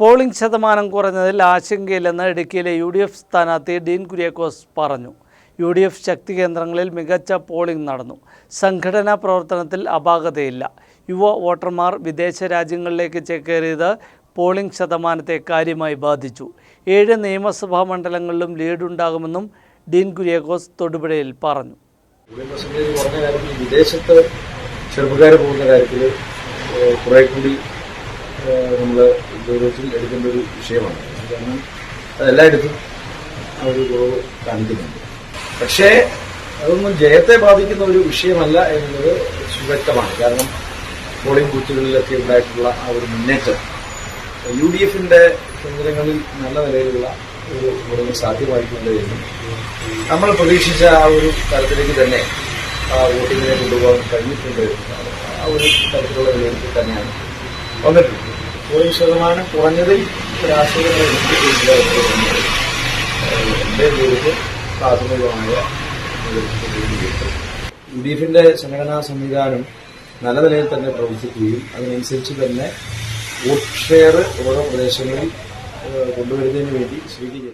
Polling ശതമാനം കുറഞ്ഞതിൽ ആശങ്കയില്ലെന്ന് ഇടുക്കിയിലെ യു ഡി എഫ് സ്ഥാനാർത്ഥി ഡീൻ കുര്യാക്കോസ് പറഞ്ഞു. യു ഡി എഫ് ശക്തി കേന്ദ്രങ്ങളിൽ മികച്ച പോളിംഗ് നടന്നു. സംഘടനാ പ്രവർത്തനത്തിൽ അപാകതയില്ല. യുവ വോട്ടർമാർ വിദേശ രാജ്യങ്ങളിലേക്ക് ചേക്കേറിയത് പോളിംഗ് ശതമാനത്തെ കാര്യമായി ബാധിച്ചു. ഏഴ് നിയമസഭാ മണ്ഡലങ്ങളിലും ലീഡുണ്ടാകുമെന്നും ഡീൻ കുര്യാക്കോസ് തൊടുപുഴയിൽ പറഞ്ഞു. വിദേശത്ത് ചെറുപ്പക്കാർ പോകുന്ന കാര്യത്തിൽ കുറെ കൂടി നമ്മൾ ഗൗരവത്തിൽ എടുക്കേണ്ട ഒരു വിഷയമാണ്. കാരണം അതെല്ലായിടത്തും ആ ഒരു കുറവ് കാണിക്കുന്നുണ്ട്. പക്ഷേ അതൊന്നും ജയത്തെ ബാധിക്കുന്ന ഒരു വിഷയമല്ല എന്നത് സുവ്യക്തമാണ് കാരണം പോളിംഗ് ബൂത്തുകളിലൊക്കെ ഉണ്ടായിട്ടുള്ള ആ ഒരു മുന്നേറ്റം യു ഡി എഫിന്റെ കേന്ദ്രങ്ങളിൽ നല്ല നിലയിലുള്ള ഒരു ഗുണങ്ങൾ സാധ്യമായിട്ടുണ്ട് എന്നും നമ്മൾ പ്രതീക്ഷിച്ച ആ ഒരു തരത്തിലേക്ക് തന്നെ ആ വോട്ടിങ്ങിനെ കൊണ്ടുപോകാൻ കഴിഞ്ഞിട്ടുണ്ട്. ആ ഒരു തരത്തിലുള്ള വിലയിരുത്തൽ തന്നെയാണ് വന്നിട്ടുള്ളത് ഒരു ശതമാനം കുറഞ്ഞതിൽ രാഷ്ട്രീയ എന്റെ പേരിൽ പ്രാഥമികമായ. യു ഡി എഫിന്റെ സംഘടനാ സംവിധാനം നല്ല നിലയിൽ തന്നെ പ്രവർത്തിക്കുകയും അതിനനുസരിച്ച് തന്നെ വോട്ട് ഷെയർ ഓരോ പ്രദേശങ്ങളിൽ കൊണ്ടുവരുന്നതിന് വേണ്ടി സ്വീകരിക്കും